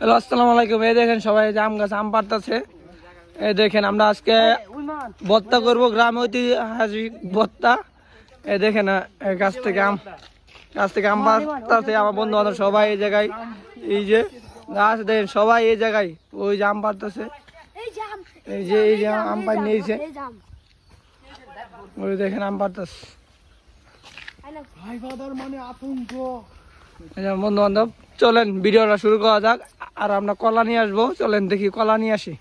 Hello, আসসালামু আলাইকুম। এই দেখেন সবাই যে আম গাছ, আম পাড়তাছে। এই দেখেন আমরা আজকে ভত্তা করব, গ্রামে ঐতিহাসিক বত্তা এই দেখেন গাছ থেকে আম, গাছ থেকে আম পাড়তাছে আমার বন্ধু বান্ধব সবাই এই জায়গায়। এই যে গাছ দেখেন সবাই এই জায়গায়, ওই যে আম পাড়তাছে। এই যে এই যে আম পাড় নিয়েছে। ওই দেখেন আম পাড়তাছে। এই যে বন্ধু বান্ধব চলেন ভিডিওটা শুরু করা যাক। আর আমরা কলা নিয়ে আসব। চলেন দেখি কলা নিয়ে আসি।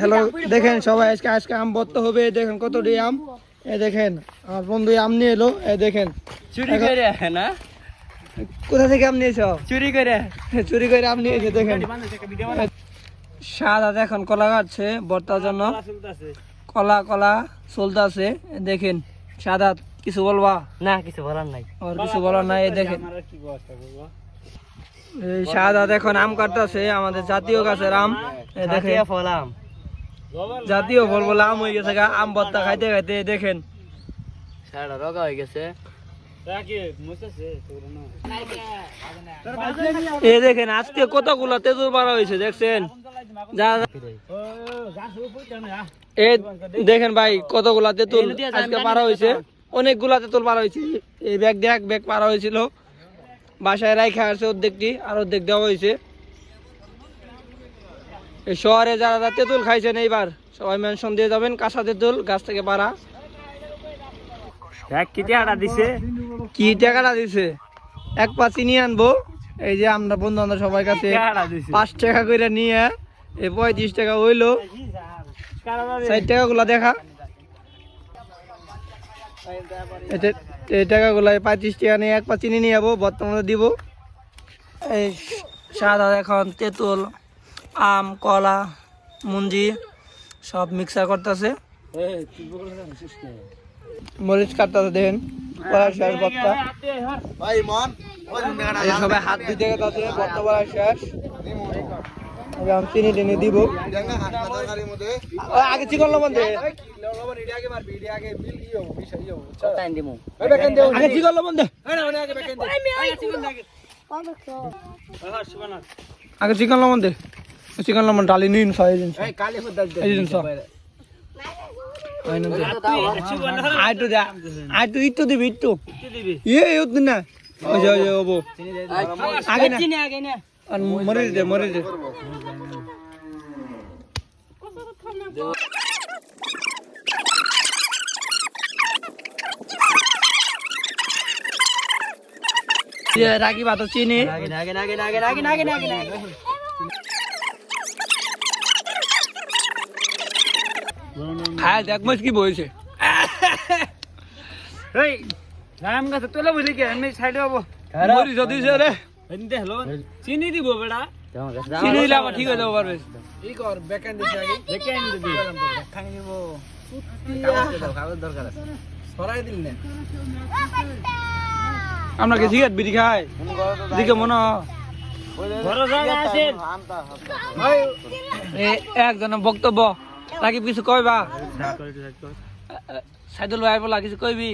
হ্যালো দেখেন সবাই আজকে আজকে আম বত্ত হবে। দেখেন কতটি আম। এ দেখেন আমার বন্ধু আম নিয়ে এলো। এ দেখেন চুরি করে না? কোথা থেকে আম নিয়েছ? চুরি করে চুরি করে আম নিয়েছে দেখেন। সাদা এখন কলা কাটছে বর্তার জন্য। কলা কলা চলতেছে। দেখেন সাদা কিছু বলবা? না কিছু বলার নাই। আর কিছু বলার নাই এই দেখেন। এই সাদা এখন আম কাটতেছে আমাদের জাতীয় গাছের আম। এই দেখেন। দেখে ফলাম জাতীয় ফল বলে আম হয়ে গেছে গা, আম ভর্তা খাইতে খাইতে দেখেন। সারা রগা হয়ে গেছে। এ দেখেন আজকে কতগুলো তেঁতুল পাড়া হয়েছে দেখছেন? যা দেখেন ভাই কতগুলা তেঁতুল আজকে পাড়া হয়েছে। অনেকগুলা তেঁতুল পাড়া হয়েছে। এই ব্যাগ দিয়ে এক ব্যাগ পারা হয়েছিল। বাসায় রাইখা আছে অর্ধেকটি আর অর্ধেক দেওয়া হয়েছে। এই শহরে যারা যারা তেঁতুল খাইছেন এইবার সবাই মেনশন দিয়ে যাবেন কাঁচা তেঁতুল গাছ থেকে কিতে আটা দিছে? কি টাকাটা দিছে? এক পা চিনি আনব। এই যে আমরা বন্ধু বান্ধব সবার কাছে পাঁচ টাকা করে নিয়ে এই পঁয়ত্রিশ টাকা হইল। ষাট টাকা গুলা দেখা। এটা- এই টাকাগুলো পঁয়ত্রিশ টাকা নিয়ে এক পা চিনি নিয়ে যাব বর্তমানে দিব। এই সাদা এখন তেঁতুল আম কলা মুঞ্জি সব মিক্সার করতেছে। মরিচ কাটতেছে দেখেন কলা শেষ সবাই হাত দিতে গেছে শেষ। চিনি টেনে দিব। আগে চিকন লবণ দে। আগে চিকন লবণ দে। আগে চিকন লবণ দে। চিকন লবণ ডালি নিন সব আইটু দে। আইটু ইটু দিবি ইটু ইয়ে ইউত না। ওই যে ওই যে ওবো আগে না। আগে না। আর মরিচ দে মরিচ দে দিয়ে রাখি ভাত চিনি আগে না আগে না আগে না আগে না আগে না আগে না আগে না খায় দেখ মাছ কি বইছে এই রাম গাছে তোলা বুঝলি চিনি দিব চিনি দিলে আবার ঠিক হয়ে যাব পারবে। দেখে আনি দিবি নিব। দরকার আছে আমরা কি সিগারেট বিড়ি খাই? দিকে মনে হয়। বড় একজন বক্তব্য। রাকিব কিছু কইবা? সাইদুল ভাই বলা কিছু কইবি?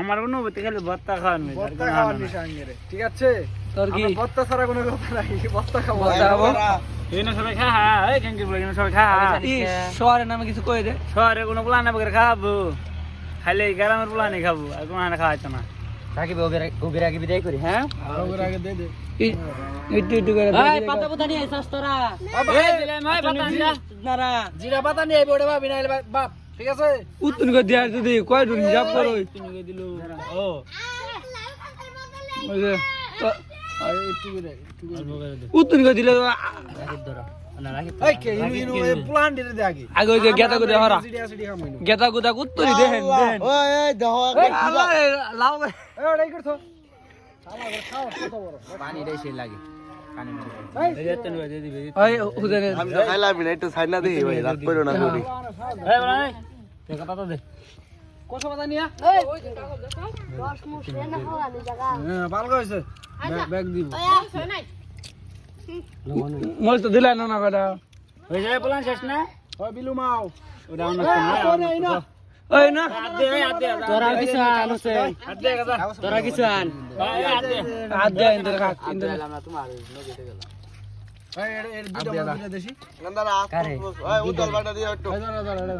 আমার অনুভূতি খালি ভত্তা খাওয়ার নেই ঠিক আছে? তোর কি? বত্তা ছাড়া কোনো কথা নাই বত্তা খাব। বলতে হব এখানে সবাই খা হা এই কেঙ্কি বলে সবাই খা। হা শহরের নামে কিছু কই দে। শহরে কোনো প্লান বগের খাব। খালি গ্রামের প্লানে খাব আর কোনো আনে খাওয়াইতো না। রাখি ওগের আগে বিদায় করি হ্যাঁ? ওর আগে দে দে। ই- একটু একটু করে এই পাতা পাতা নিয়ে আইছাস তোরা? এই দিলে ভাই পাতা নিয়ে নারা। জিরা পাতা নিয়ে আইবো ওটা ভাবি না বাপ ঠিক আছে? উত্তর করে দিয়া যদি কয় দিন হিসাব করো? তুমি দিলু ও। ওই যে। একটু একটু উত্তর করে দিলে না দে গেতা গুদা উত্তরই দেখেন দেখেন ওই এই দেহ এই আল্লাহ রে, লাও রে। এই ওটাই করছ? শালা করে খাও কত নিবে দিয়ে দিবে ওই নিয়া দশ মুখ না খাওয়ানি জায়গা হ্যাঁ ভালো কইছে ব্যাগ দিব ওই আছে নাই মরিচ তো দিলাই না না বেটা ওই যে প্লান শেষ না ওই বিলু মাও ওটা অন্য এই আসো না ওই না তোরা কিছু আন হোসেন তোরা কিছু আন হাত দেয় ইন্দ্র কাক ইন্দ্র এই এর এর দুটো বড় দেশি কারে এই দাঁড়া দাঁড়া দাঁড়া এই আর কমা দে উজ্জ্বল ভাই নিয়ে দাও নিয়ে আতো নাই ভাগ নে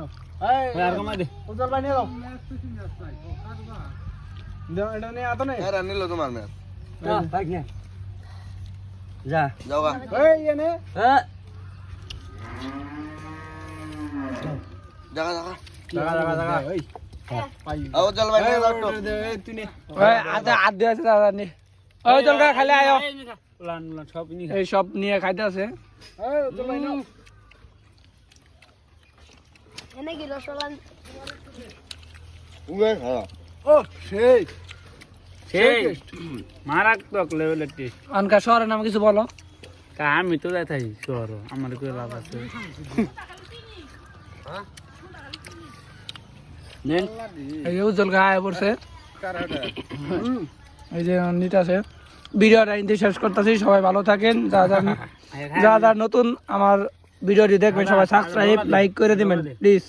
যা ভাই এই তুই নে। ওই হাতে হাত আছে দাদা নি। ওই খালি আয়ো। সব নি এই সব নিয়ে খাইতে আছে। ভাই এনে কি রসগোল্লা ও সেই। সেই। মারাত্মক লেভেলের টেস্ট আনকা শহরের নাম কিছু বলো। তা আমি তো যাই থাকি শহর আমার কই লাভ আছে? নেন। এই যে উজ্জ্বল গায়ে পড়ছে। এই যে নিতে আছে। ভিডিওটা ইন্দি শেষ করতেছি। সবাই ভালো থাকেন। যা যা যা যা নতুন আমার ভিডিওটি দেখবেন সবাই সাবস্ক্রাইব লাইক করে দিবেন প্লিজ